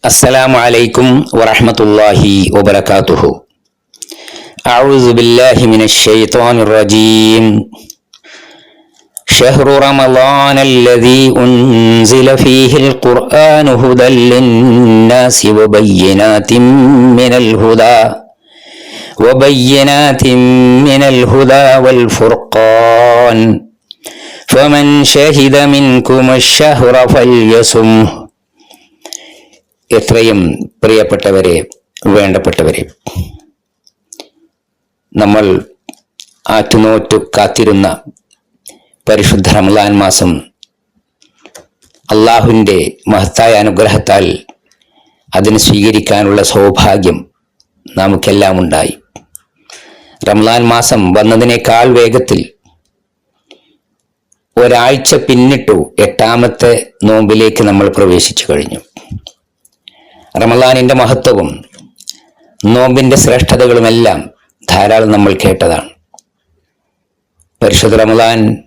السلام عليكم ورحمة الله وبركاته. أعوذ بالله من الشيطان الرجيم. شهر رمضان الذي أنزل فيه القرآن هدى للناس وبينات من الهدى وبينات من الهدى والفرقان. فمن شهد منكم الشهر فليصمه. എത്രയും പ്രിയപ്പെട്ടവരെ വേണ്ടപ്പെട്ടവരെ. നമ്മൾ ആറ്റുനോറ്റു കാത്തിരുന്ന പരിശുദ്ധ റമലാൻ മാസം അള്ളാഹുവിന്റെ മഹത്തായ അനുഗ്രഹത്താൽ അതിന് സ്വീകരിക്കാനുള്ള സൗഭാഗ്യം നമുക്കെല്ലാം ഉണ്ടായി. റംലാൻ മാസം വന്നതിനേക്കാൾ വേഗത്തിൽ ഒരാഴ്ച പിന്നിട്ടു എട്ടാമത്തെ നോമ്പിലേക്ക് നമ്മൾ പ്രവേശിച്ചു കഴിഞ്ഞു. റമലാനിന്റെ മഹത്വവും നോമ്പിന്റെ ശ്രേഷ്ഠതകളുമെല്ലാം ധാരാളം നമ്മൾ കേട്ടതാണ്. പരിശുദ്ധ റമലാൻ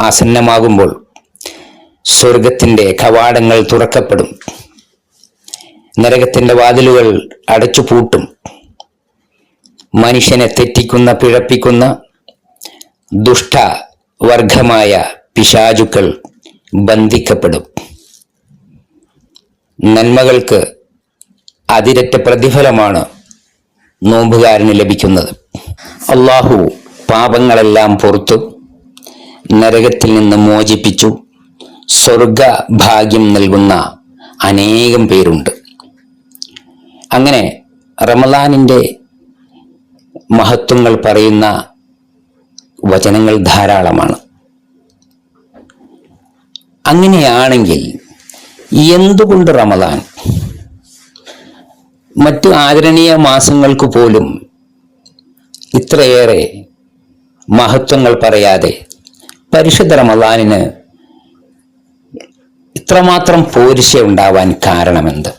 ആസന്നമാകുമ്പോൾ സ്വർഗത്തിന്റെ കവാടങ്ങൾ തുറക്കപ്പെടും. നരകത്തിന്റെ വാതിലുകൾ അടച്ചുപൂട്ടും. മനുഷ്യനെ തെറ്റിക്കുന്ന പിഴപ്പിക്കുന്ന ദുഷ്ട വർഗമായ പിശാചുക്കൾ ബന്ധിക്കപ്പെടും. നന്മകൾക്ക് അതിരറ്റ പ്രതിഫലമാണ് നോമ്പുകാരന് ലഭിക്കുന്നത്. അള്ളാഹു പാപങ്ങളെല്ലാം പുറത്തു നരകത്തിൽ നിന്ന് മോചിപ്പിച്ചു സ്വർഗ ഭാഗ്യം നൽകുന്ന അനേകം പേരുണ്ട്. അങ്ങനെ റമലാനിന്റെ മഹത്വങ്ങൾ പറയുന്ന വചനങ്ങൾ ധാരാളമാണ്. അങ്ങനെയാണെങ്കിൽ എന്തുകൊണ്ട് റമദാൻ? മറ്റു ആദരണീയ മാസങ്ങൾക്ക് പോലും ഇത്രയേറെ മഹത്വങ്ങൾ പറയാതെ പരിശുദ്ധ റമദാനിന് ഇത്രമാത്രം പോരിശ ഉണ്ടാവാൻ കാരണമെന്ത്?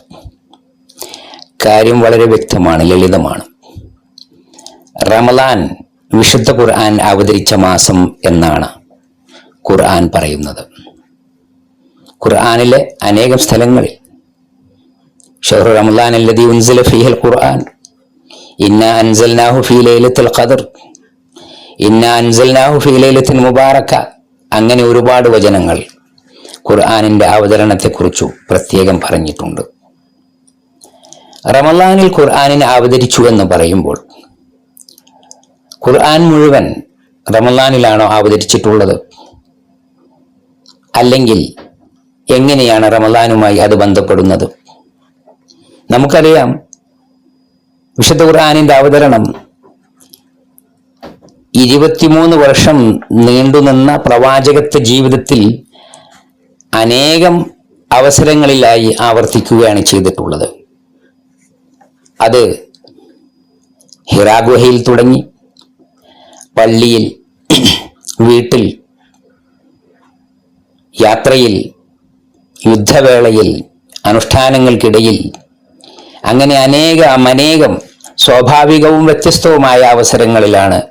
കാര്യം വളരെ വ്യക്തമാണ് ലളിതമാണ്. റമദാൻ വിശുദ്ധ ഖുർആൻ അവതരിച്ച മാസം എന്നാണ് ഖുർആൻ പറയുന്നത്. ഖുർആനിലെ അനേകം സ്ഥലങ്ങളിൽ ഷഹ്റു റമദാൻ الذي ഉൻസില فيه ഖുർആൻ ഇന്ന അൻസൽനാഹു في ലൈലത്തുൽ ഖദർ ഇന്ന അൻസൽനാഹു في ലൈലത്തിൻ മുബാറക്ക അങ്ങനെ ഒരുപാട് വചനങ്ങൾ ഖുർആനിന്റെ അവതരണത്തെക്കുറിച്ചു പ്രത്യേകം പറഞ്ഞിട്ടുണ്ട്. റമദാനിൽ ഖുർആനിനെ അവതരിച്ചു എന്ന് പറയുമ്പോൾ ഖുർആൻ മുഴുവൻ റമദാനിലാണോ അവതരിച്ചിട്ടുള്ളത്? അല്ലെങ്കിൽ എങ്ങനെയാണ് റമദാനുമായി അത് ബന്ധപ്പെടുന്നത്? നമുക്കറിയാം വിശുദ്ധ ഖുർആാനിന്റെ അവതരണം ഇരുപത്തിമൂന്ന് വർഷം നീണ്ടുനിന്ന പ്രവാചകത്വ ജീവിതത്തിൽ അനേകം അവസരങ്ങളിലായി ആവർത്തിക്കുകയാണ് ചെയ്തിട്ടുള്ളത്. അത് ഹിറാഗുഹയിൽ തുടങ്ങി പള്ളിയിൽ വീട്ടിൽ യാത്രയിൽ യുദ്ധവേളയിൽ അനുഷ്ഠാനങ്ങൾക്കിടയിൽ അങ്ങനെ അനേക അനേകം സ്വാഭാവികവും വ്യത്യസ്തവുമായ അവസരങ്ങളിലാണ്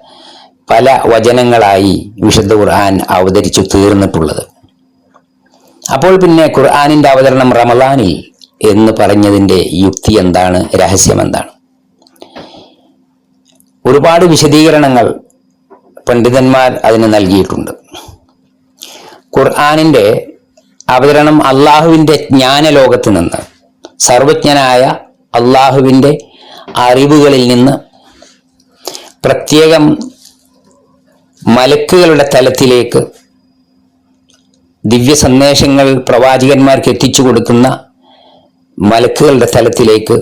പല വചനങ്ങളായി വിശുദ്ധ ഖുർആൻ അവതരിച്ചു തീർന്നിട്ടുള്ളത്. അപ്പോൾ പിന്നെ ഖുർആാനിന്റെ അവതരണം റമദാനിൽ എന്ന് പറഞ്ഞതിന്റെ യുക്തി എന്താണ്? രഹസ്യം എന്താണ്? ഒരുപാട് വിശദീകരണങ്ങൾ പണ്ഡിതന്മാർ അതിന് നൽകിയിട്ടുണ്ട്. ഖുർആാനിന്റെ അവതരണം അള്ളാഹുവിന്റെ ജ്ഞാനലോകത്ത് നിന്ന് സർവജ്ഞനായ അള്ളാഹുവിന്റെ അറിവുകളിൽ നിന്ന് പ്രത്യേകം മലക്കുകളുടെ തലത്തിലേക്ക് ദിവ്യ സന്ദേശങ്ങൾ പ്രവാചകന്മാർക്ക് എത്തിച്ചു കൊടുക്കുന്ന മലക്കുകളുടെ തലത്തിലേക്ക്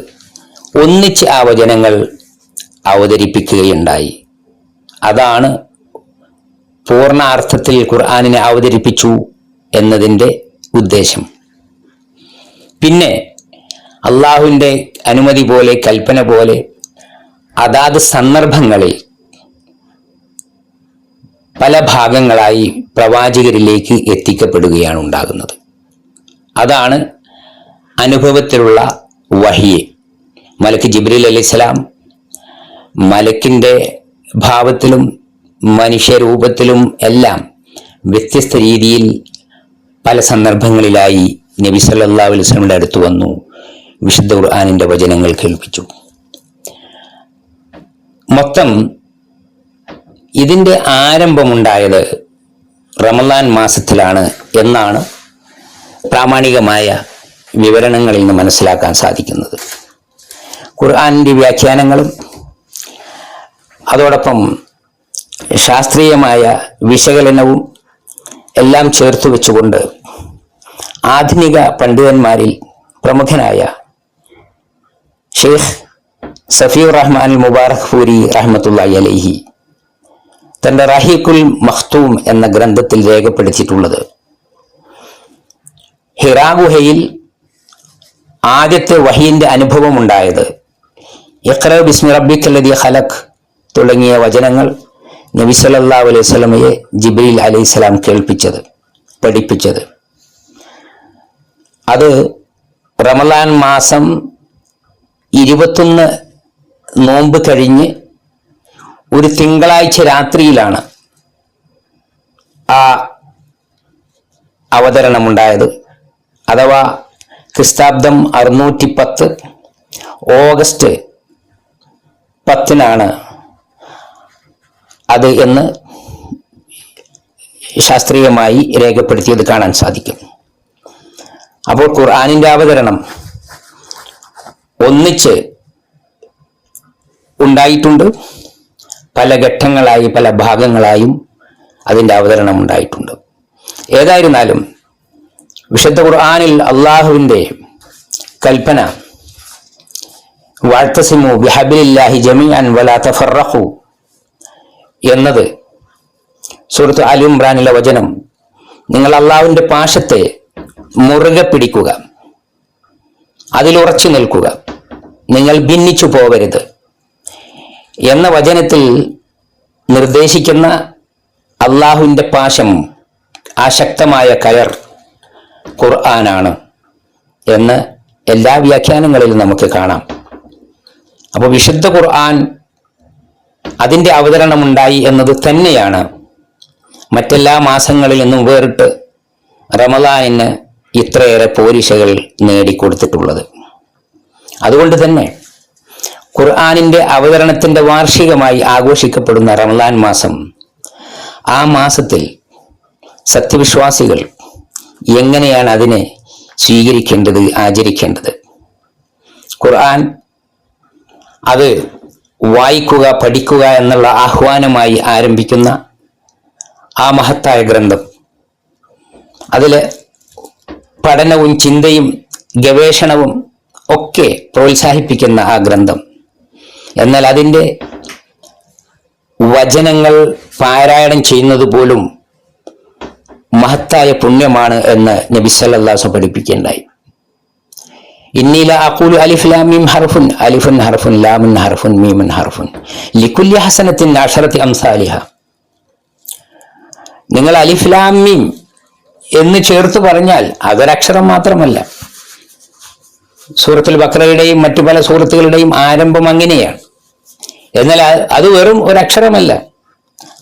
ഒന്നിച്ച് ആ വചനങ്ങൾ അവതരിപ്പിക്കുകയുണ്ടായി. അതാണ് പൂർണാർത്ഥത്തിൽ ഖുർആാനിനെ അവതരിപ്പിച്ചു എന്നതിന്റെ ഉദ്ദേശം. പിന്നെ അള്ളാഹുവിന്റെ അനുമതി പോലെ കൽപ്പന പോലെ അതാത് സന്ദർഭങ്ങളിൽ പല ഭാഗങ്ങളായി പ്രവാചകരിലേക്ക് എത്തിക്കപ്പെടുകയാണ് ഉണ്ടാകുന്നത്. അതാണ് അനുഭവത്തിലുള്ള വഹിയെ മലക്ക് ജിബ്രീൽ അലൈഹിസ്സലാം മലക്കിന്റെ ഭാവത്തിലും മനുഷ്യരൂപത്തിലും എല്ലാം വ്യത്യസ്ത രീതിയിൽ പല സന്ദർഭങ്ങളിലായി നബി സല്ലല്ലാഹു അലൈഹി അടുത്ത് വന്നു. വിശുദ്ധ ഖുർആാനിന്റെ വചനങ്ങൾ കേൾപ്പിച്ചു. മൊത്തം ഇതിന്റെ ആരംഭമുണ്ടായത് റമദാൻ മാസത്തിലാണ് എന്നാണ് പ്രാമാണികമായ വിവരണങ്ങളിൽ നിന്ന് മനസ്സിലാക്കാൻ സാധിക്കുന്നത്. ഖുർആാനിന്റെ വ്യാഖ്യാനങ്ങളും അതോടൊപ്പം ശാസ്ത്രീയമായ വിശകലനവും എല്ലാം ചേർത്ത് വെച്ചുകൊണ്ട് ആധുനിക പണ്ഡിതന്മാരിൽ പ്രമുഖനായ ഷെയ്ഖ് സഫീർ റഹ്മാൻ മുബാറക് പൂരി റഹ്മത്തുള്ളി അലൈഹി. തന്റെ റഹീഖുൽ മഖ്തൂം എന്ന ഗ്രന്ഥത്തിൽ രേഖപ്പെടുത്തിയിട്ടുള്ളത്. ഹിറാ ഗുഹയിൽ ആദ്യത്തെ അനുഭവം ഉണ്ടായത് ഇഖ്റ ബിസ്മി റബ്ബിക്കല്ലതി ഖലഖ് തുടങ്ങിയ വചനങ്ങൾ നബി സല്ലല്ലാഹു അലൈഹി സ്വലമയെ ജിബ്രീൽ അലൈഹിസ്സലാം കേൾപ്പിച്ചത് പഠിപ്പിച്ചത്. അത് റമലാൻ മാസം ഇരുപത്തൊന്ന് നോമ്പ് കഴിഞ്ഞ് ഒരു തിങ്കളാഴ്ച രാത്രിയിലാണ് ആ അവതരണമുണ്ടായത്. അഥവാ ക്രിസ്താബ്ദം അറുന്നൂറ്റി പത്ത് ഓഗസ്റ്റ് പത്തിനാണ് അത് എന്ന് ശാസ്ത്രീയമായി രേഖപ്പെടുത്തിയത് കാണാൻ സാധിക്കും. അപ്പോൾ ഖുർആാനിന്റെ അവതരണം ഒന്നിച്ച് ഉണ്ടായിട്ടുണ്ട്. പല ഘട്ടങ്ങളായി പല ഭാഗങ്ങളായും അതിന്റെ അവതരണം ഉണ്ടായിട്ടുണ്ട്. ഏതായിരുന്നാലും വിശുദ്ധ ഖുർആാനിൽ അള്ളാഹുവിന്റെ കൽപ്പന വാഴ്ത്തസിമു ബിഹബിലില്ലാഹി ജമീഅൻ വലാ തഫറഹു എന്നത് സുഹൃത്ത് അലിംബ്രാനിലെ വചനം നിങ്ങൾ അള്ളാഹുവിന്റെ പാശത്തെ മുറുകെ പിടിക്കുക. അതിലുറച്ചു നിൽക്കുക. നിങ്ങൾ ഭിന്നിച്ചു പോവരുത് എന്ന വചനത്തിൽ നിർദ്ദേശിക്കുന്ന അള്ളാഹുവിന്റെ പാശം ആ ശക്തമായ കയർ ഖുർആനാണ് എന്ന് എല്ലാ വ്യാഖ്യാനങ്ങളിലും നമുക്ക് കാണാം. അപ്പോൾ വിശുദ്ധ ഖുർആൻ അതിന്റെ അവതരണമുണ്ടായി എന്നത് തന്നെയാണ്. മറ്റെല്ലാ മാസങ്ങളിൽ നിന്നും വേറിട്ട് റമദാനിന് ഇത്രയേറെ പോരിശകൾ നേടിക്കൊടുത്തിട്ടുള്ളത്. അതുകൊണ്ട് തന്നെ ഖുർആാനിന്റെ അവതരണത്തിന്റെ വാർഷികമായി ആഘോഷിക്കപ്പെടുന്ന റമദാൻ മാസം ആ മാസത്തിൽ സത്യവിശ്വാസികൾ എങ്ങനെയാണ് അതിനെ സ്വീകരിക്കേണ്ടത് ആചരിക്കേണ്ടത്? ഖുർആൻ അത് വായിക്കുക പഠിക്കുക എന്നുള്ള ആഹ്വാനമായി ആരംഭിക്കുന്ന ആ മഹത്തായ ഗ്രന്ഥം. അതിൽ പഠനവും ചിന്തയും ഗവേഷണവും ഒക്കെ പ്രോത്സാഹിപ്പിക്കുന്ന ആ ഗ്രന്ഥം. എന്നാൽ അതിന്റെ വചനങ്ങൾ പാരായണം ചെയ്യുന്നത് പോലും മഹത്തായ പുണ്യമാണ് എന്ന് നബി സല്ലല്ലാഹു പഠിപ്പിക്കേണ്ടായി ഇന്നീല അഖൂലു അലിഫ് ലാം മീം ഹർഫുൻ അലിഫുൻ ഹർഫുൻ ലാമുൻ ഹർഫുൻ മീമുൻ ഹർഫുൻ. ലിക്കുല്ലി ഹസനത്തിൻ അഷറത്തി അംസാലിഹ. നിങ്ങൾ അലിഫ് ലാം മീം എന്ന് ചേർത്ത് പറഞ്ഞാൽ അതൊരക്ഷരം മാത്രമല്ല. സൂറത്തുൽ ബക്രയുടെയും മറ്റു പല സൂറത്തുകളുടെയും ആരംഭം അങ്ങനെയാണ്. എന്നാൽ അത് വെറും ഒരക്ഷരമല്ല.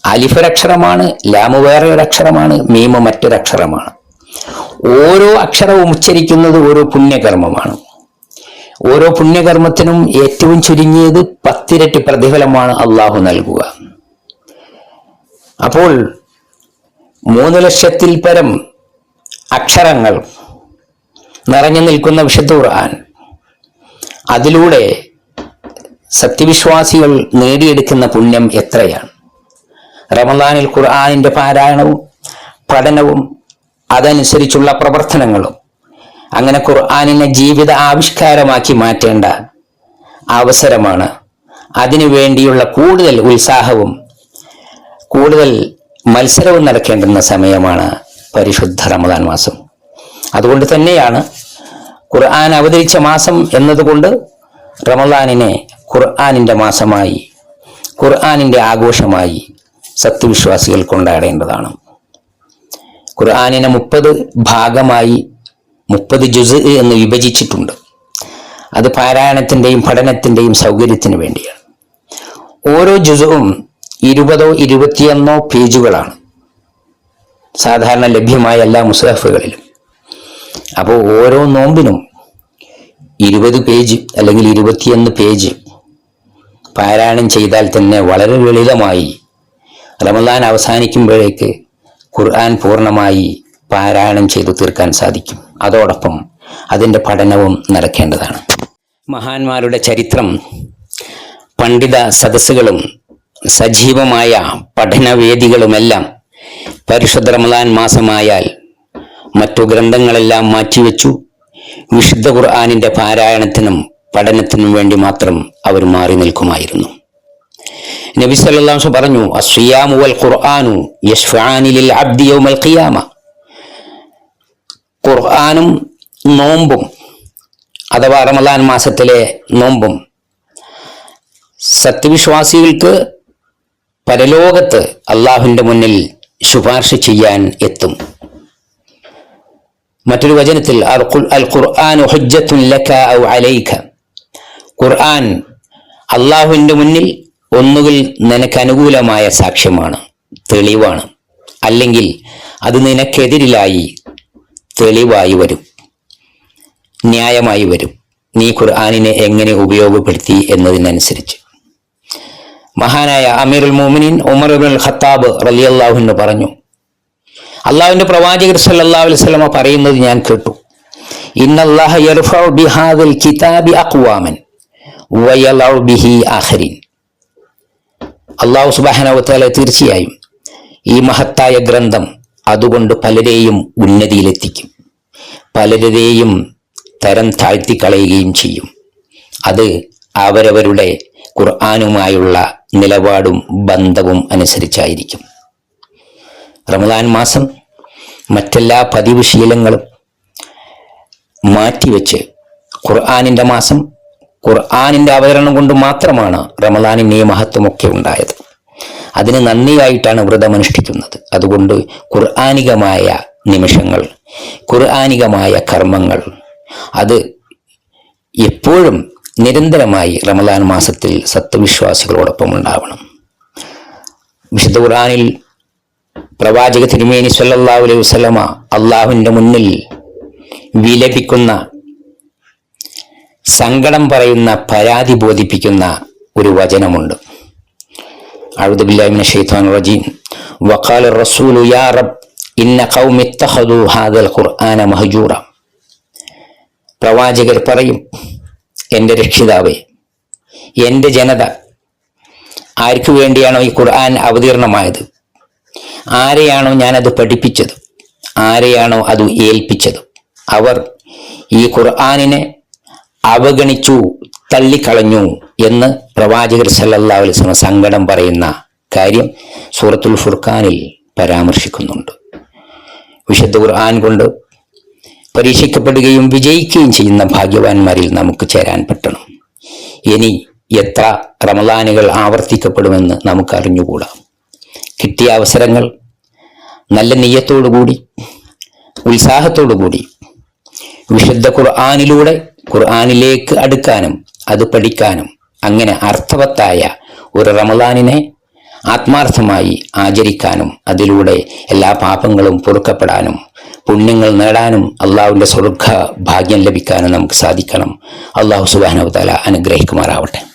അലിഫ് ഒരക്ഷരമാണ് ലാമു വേറെ ഒരക്ഷരമാണ് മീമ മറ്റൊരക്ഷരമാണ്. ഓരോ അക്ഷരവും ഉച്ചരിക്കുന്നത് ഓരോ പുണ്യകർമ്മമാണ്. ഓരോ പുണ്യകർമ്മത്തിനും ഏറ്റവും ചുരുങ്ങിയത് പത്തിരട്ടി പ്രതിഫലമാണ് അള്ളാഹു നൽകുക. അപ്പോൾ മൂന്ന് ലക്ഷത്തിൽ പരം അക്ഷരങ്ങൾ നിറഞ്ഞു നിൽക്കുന്ന വിശുദ്ധ ഖുർആൻ. അതിലൂടെ സത്യവിശ്വാസികൾ നേടിയെടുക്കുന്ന പുണ്യം എത്രയാണ്? റമദാനിൽ ഖുർആാനിന്റെ പാരായണവും പഠനവും അതനുസരിച്ചുള്ള പ്രവർത്തനങ്ങളും അങ്ങനെ ഖുർആാനിനെ ജീവിത ആവിഷ്കാരമാക്കി മാറ്റേണ്ട അവസരമാണ്. അതിനു വേണ്ടിയുള്ള കൂടുതൽ ഉത്സാഹവും കൂടുതൽ മത്സരവും നടക്കേണ്ടുന്ന സമയമാണ് പരിശുദ്ധ റമദാൻ മാസം. അതുകൊണ്ട് തന്നെയാണ് ഖുർആൻ അവതരിച്ച മാസം എന്നതുകൊണ്ട് റമദാനിനെ ഖുർആാനിന്റെ മാസമായി ഖുർആാനിന്റെ ആഘോഷമായി സത്യവിശ്വാസികൾ കൊണ്ടാടേണ്ടതാണ്. ഖുർആാനിനെ മുപ്പത് ഭാഗമായി മുപ്പത് ജുസ് എന്ന് വിഭജിച്ചിട്ടുണ്ട്. അത് പാരായണത്തിന്റെയും പഠനത്തിന്റെയും സൗകര്യത്തിന് വേണ്ടിയാണ്. ഓരോ ജുസുവും ഇരുപതോ ഇരുപത്തിയൊന്നോ പേജുകളാണ്. സാധാരണ ലഭ്യമായ എല്ലാ മുസ്ഹഫുകളിലും അപ്പോൾ ഓരോ നോമ്പിനും ഇരുപത് പേജ് അല്ലെങ്കിൽ ഇരുപത്തിയൊന്ന് പേജ് പാരായണം ചെയ്താൽ തന്നെ വളരെ ലളിതമായി റമദാൻ അവസാനിക്കുമ്പോഴേക്ക് ഖുർആൻ പൂർണമായി പാരായണം ചെയ്തു തീർക്കാൻ സാധിക്കും. അതോടൊപ്പം അതിന്റെ പഠനവും നടക്കേണ്ടതാണ്. മഹാന്മാരുടെ ചരിത്രം പണ്ഡിത സദസ്സുകളും സജീവമായ പഠനവേദികളുമെല്ലാം പരിശുദ്ധ റമദാൻ മാസമായാൽ മറ്റു ഗ്രന്ഥങ്ങളെല്ലാം മാറ്റിവെച്ചു. വിശുദ്ധ ഖുർആാനിന്റെ പാരായണത്തിനും പഠനത്തിനും വേണ്ടി മാത്രം അവർ മാറി നിൽക്കുമായിരുന്നു. നബി സല്ലല്ലാഹു പറഞ്ഞു ഖിയാമ. ഖുർആനും നോമ്പും അഥവാ റമദാൻ മാസത്തിലെ നോമ്പും സത്യവിശ്വാസികൾക്ക് പരലോകത്ത് അള്ളാഹുവിന്റെ മുന്നിൽ ശുപാർശ ചെയ്യാൻ എത്തും. മറ്റൊരു വചനത്തിൽ അൽ ഖുർആൻ ഖുർആൻ അള്ളാഹുവിന്റെ മുന്നിൽ ഒന്നുകിൽ നിനക്ക് അനുകൂലമായ സാക്ഷ്യമാണ് തെളിവാണ്. അല്ലെങ്കിൽ അത് നിനക്കെതിരിലായി തെളിവായി വരും ന്യായമായി വരും. നീ ഖുർആാനിനെ എങ്ങനെ ഉപയോഗപ്പെടുത്തി എന്നതിനനുസരിച്ച്. മഹാനായ അമീറുൽ മോമിനിൻ ഉമർ ഇബ്നുൽ ഖത്താബ് റലിയല്ലാഹുന്ന് പറഞ്ഞു. അള്ളാഹുവിന്റെ പ്രവാചകർ സല്ലല്ലാഹു അലൈഹി വസല്ലമ പറയുന്നത് ഞാൻ കേട്ടു. ഇന്നല്ലാഹ കിതാബി ബിഹി അള്ളാഹു സുബ്ഹാനഹു വതആല തീർച്ചയായും ഈ മഹത്തായ ഗ്രന്ഥം അതുകൊണ്ട് പലരെയും ഉന്നതിയിലെത്തിക്കും. പലരെയും തരം താഴ്ത്തിക്കളയുകയും ചെയ്യും. അത് അവരവരുടെ ഖുർആാനുമായുള്ള നിലപാടും ബന്ധവും അനുസരിച്ചായിരിക്കും. റമദാൻ മാസം മറ്റെല്ലാ പതിവ് ശീലങ്ങളും മാറ്റിവെച്ച് ഖുർആാനിന്റെ മാസം ഖുർആാനിന്റെ അവതരണം കൊണ്ട് മാത്രമാണ് റമദാനിന്റെ മഹത്വമൊക്കെ ഉണ്ടായത്. അതിന് നന്ദിയായിട്ടാണ് വ്രതമനുഷ്ഠിക്കുന്നത് അതുകൊണ്ട് ഖുർആാനികമായ നിമിഷങ്ങൾ ഖുർആാനികമായ കർമ്മങ്ങൾ അത് എപ്പോഴും നിരന്തരമായി റമദാൻ മാസത്തിൽ സത്യവിശ്വാസികളോടൊപ്പം ഉണ്ടാവണം. വിശുദ്ധ ഖുറാനിൽ പ്രവാചക തിരുമേനി സല്ലാ അലൈഹി വസല്ലമ അള്ളാഹുവിന്റെ മുന്നിൽ വിലപിക്കുന്ന സങ്കടം പറയുന്ന പരാതി ബോധിപ്പിക്കുന്ന ഒരു വചനമുണ്ട്. അഴുദു ഷെയ്ത്താൻ റജീം. റസൂലു യാ റബ് ഇന്ന ഹാദൽ ഖുർആന മഹജൂറ. പ്രവാചകർ പറയും എന്റെ രക്ഷിതാവേ എന്റെ ജനത ആർക്കു വേണ്ടിയാണോ ഈ ഖുർആൻ അവതീർണമായത്? ആരെയാണോ ഞാനത് പഠിപ്പിച്ചത്? ആരെയാണോ അത് ഏൽപ്പിച്ചത്? അവർ ഈ ഖുർആാനിനെ അവഗണിച്ചു തള്ളിക്കളഞ്ഞു എന്ന് പ്രവാചകർ സല്ലാ അലൈഹി സങ്കടം പറയുന്ന കാര്യം സൂറത്തുൽ ഫുർഖാനിൽ പരാമർശിക്കുന്നുണ്ട്. വിശുദ്ധ ഖുർആൻ കൊണ്ട് പരീക്ഷിക്കപ്പെടുകയും വിജയിക്കുകയും ചെയ്യുന്ന ഭാഗ്യവാന്മാരിൽ നമുക്ക് ചേരാൻ പറ്റണം. ഇനി എത്ര റമദാനുകൾ ആവർത്തിക്കപ്പെടുമെന്ന് നമുക്ക് അറിഞ്ഞുകൂടാം. കിട്ടിയ അവസരങ്ങൾ നല്ല നെയ്യത്തോടുകൂടി ഉത്സാഹത്തോടുകൂടി. വിശുദ്ധ ഖുർആാനിലൂടെ ഖുർആാനിലേക്ക് അടുക്കാനും അത് പഠിക്കാനും അങ്ങനെ അർത്ഥവത്തായ ഒരു റമദാനിനെ ആത്മാർത്ഥമായി ആചരിക്കാനും അതിലൂടെ എല്ലാ പാപങ്ങളും പൊറുക്കപ്പെടാനും പുണ്യങ്ങൾ നേടാനും അള്ളാഹുവിന്റെ സ്വർഗ ഭാഗ്യം ലഭിക്കാനും നമുക്ക് സാധിക്കണം. അള്ളാഹു സുബാനവതാല അനുഗ്രഹിക്കുമാറാവട്ടെ.